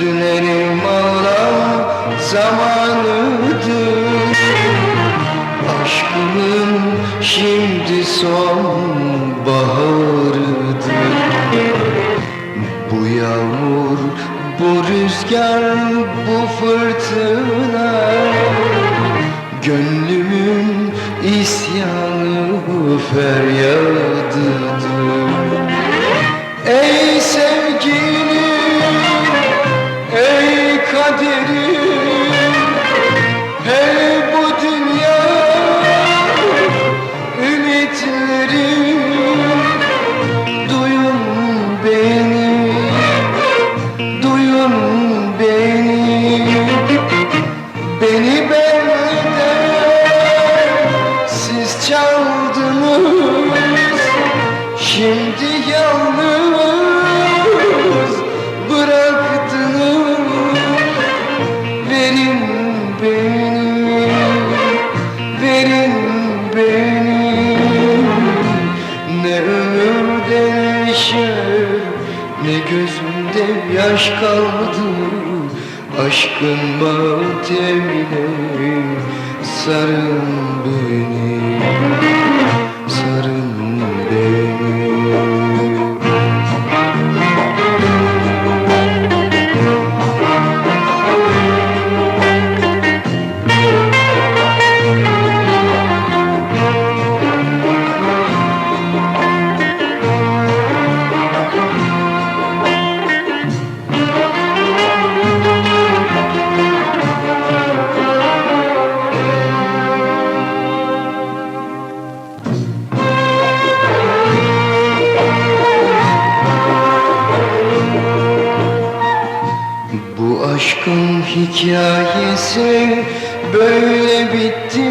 Gözlerim ağla zamanıdır Aşkımın şimdi son sonbaharıdır. Bu yağmur, bu rüzgar, bu fırtına. Gönlümün isyanı feryadı. Amen. Neşe, ne gözümde yaş kaldı Aşkın matemine sarın beni aşkın hikayesi böyle bitti.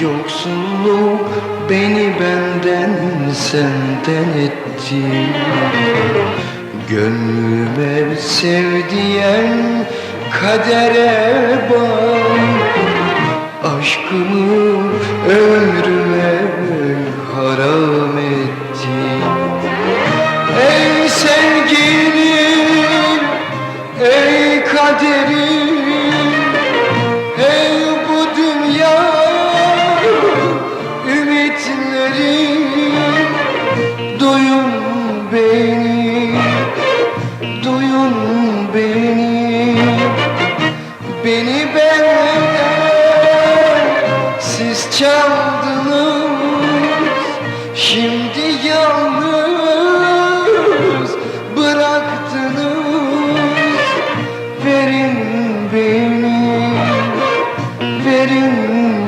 Yoksulluk beni benden senden etti. Gönlüme sevdiyen kadere bak. Aşkımı did it.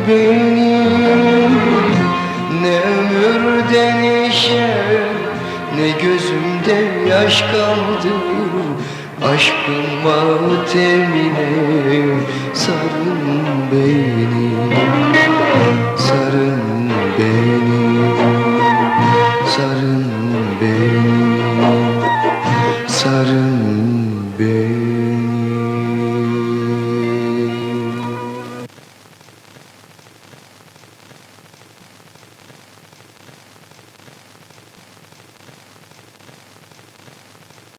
benim. Ne ömürden işe Ne gözümde yaş kaldı. Aşkın matemine Sarın beni Sarın beni